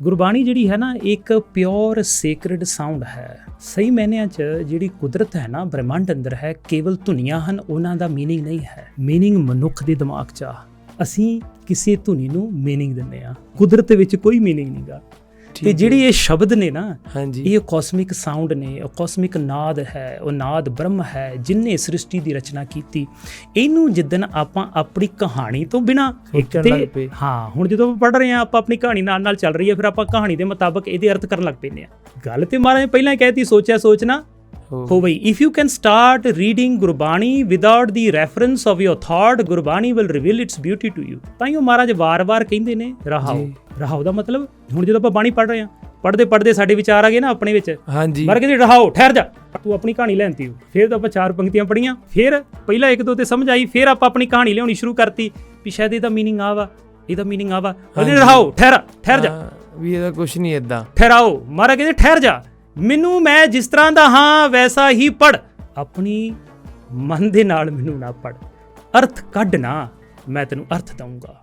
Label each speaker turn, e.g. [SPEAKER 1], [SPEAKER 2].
[SPEAKER 1] ਗੁਰਬਾਣੀ ਜਿਹੜੀ ਹੈ ਨਾ ਇੱਕ ਪਿਓਰ ਸੇਕ੍ਰੇਡ ਸਾਊਂਡ ਹੈ ਸਹੀ ਮਾਇਨਿਆਂ 'ਚ ਜਿਹੜੀ ਕੁਦਰਤ ਹੈ ਨਾ ਬ੍ਰਹਿਮੰਡ ਅੰਦਰ ਹੈ ਕੇਵਲ ਧੁਨੀਆਂ ਹਨ ਉਹਨਾਂ ਦਾ मीनिंग ਨਹੀਂ ਹੈ मीनिंग ਮਨੁੱਖ ਦੇ ਦਿਮਾਗ 'ਚ ਆ ਅਸੀਂ ਕਿਸੇ ਧੁਨੀ ਨੂੰ मीनिंग ਦਿੰਦੇ ਆ ਕੁਦਰਤ ਵਿੱਚ ਕੋਈ मीनिंग ਨਹੀਂਗਾ ਤੇ ਜਿਹੜੀ ਇਹ ਸ਼ਬਦ ਨੇ ਨਾ
[SPEAKER 2] ਹਾਂਜੀ।
[SPEAKER 1] ਇਹ ਕਾਸਮਿਕ ਸਾਊਂਡ ਨੇ ਉਹ ਕਾਸਮਿਕ ਨਾਦ ਹੈ ਉਹ ਨਾਦ ਬ੍ਰਹਮ ਹੈ ਜਿਨਨੇ ਸ੍ਰਿਸ਼ਟੀ ਦੀ ਰਚਨਾ ਕੀਤੀ। ਇਹਨੂੰ ਜਿੱਦਨ ਆਪਾਂ ਆਪਣੀ ਕਹਾਣੀ ਤੋਂ ਬਿਨਾ
[SPEAKER 2] ਪਏ।
[SPEAKER 1] ਹਾਂ ਹੁਣ ਜਦੋਂ ਆਪਾਂ ਪੜ ਰਹੇ ਹਾਂ ਆਪਾਂ ਆਪਣੀ ਕਹਾਣੀ ਨਾਲ ਨਾਲ ਚੱਲ ਰਹੀ ਹੈ ਫਿਰ ਆਪਾਂ ਕਹਾਣੀ ਦੇ ਮੁਤਾਬਕ ਇਹਦੇ ਅਰਥ ਕਰਨ ਲੱਗ ਪੈਂਦੇ ਆ ਗੱਲ ਤੇ ਮਹਾਰਾਜ ਪਹਿਲਾਂ ਕਹਿਤੀ ਸੋਚਿਆ ਸੋਚਣਾ।
[SPEAKER 2] ਹੋ
[SPEAKER 1] ਬਈ if you can start reading Gurbani without the reference of your thought Gurbani will reveal its beauty to you ਤਾਂ ਹੀ ਉਹ ਮਹਾਰਾਜ ਵਾਰ-ਵਾਰ ਕਹਿੰਦੇ ਨੇ ਰਹਾਓ ਰਹਾਓ ਦਾ ਮਤਲਬ ਹੁਣ ਜਦੋਂ ਆਪਾਂ ਬਾਣੀ ਪੜ ਰਹੇ ਹਾਂ ਪੜਦੇ ਪੜਦੇ ਸਾਡੇ ਵਿਚਾਰ ਆ ਗਏ ਨਾ ਆਪਣੇ ਵਿੱਚ
[SPEAKER 2] ਹਾਂਜੀ
[SPEAKER 1] ਮਰ ਕੇ ਰਹਾਓ ਠਹਿਰ ਜਾ ਤੂੰ ਆਪਣੀ ਕਹਾਣੀ ਲੈਂਦੀ ਹੋ ਫਿਰ ਤਾਂ ਆਪਾਂ ਚਾਰ ਪੰਕਤੀਆਂ ਪੜੀਆਂ ਫਿਰ ਪਹਿਲਾਂ ਇੱਕ ਦੋ ਤੇ ਸਮਝ ਆਈ ਫਿਰ ਆਪਾਂ ਆਪਣੀ ਕਹਾਣੀ ਲਿਆਉਣੀ ਸ਼ੁਰੂ ਕਰਤੀ ਵੀ ਸ਼ਾਇਦ ਇਹਦਾ ਮੀਨਿੰਗ ਆ ਵਾ ਇਹਦਾ ਮੀਨਿੰਗ ਆ ਵਾ
[SPEAKER 2] ਉਹਨੇ
[SPEAKER 1] ਰਹਾਓ ਠਹਿਰ ਠਹਿਰ ਜਾ
[SPEAKER 2] ਵੀ ਇਹਦਾ ਕੁਝ ਨਹੀਂ ਇਦਾਂ
[SPEAKER 1] ਠਹਿਰਾਓ ਮਹਾਰਾਜ ਕਹਿੰਦੇ ਠਹਿਰ ਜਾ ਮੈਨੂੰ ਮੈਂ ਜਿਸ ਤਰ੍ਹਾਂ ਦਾ ਹਾਂ, ਵੈਸਾ ਹੀ ਪੜ ਆਪਣੀ ਮਨ ਦੇ ਨਾਲ ਮੈਨੂੰ ਨਾ ਪੜ ਅਰਥ ਕੱਢ ਨਾ, ਮੈਂ ਤੈਨੂੰ ਅਰਥ ਦਊਂਗਾ।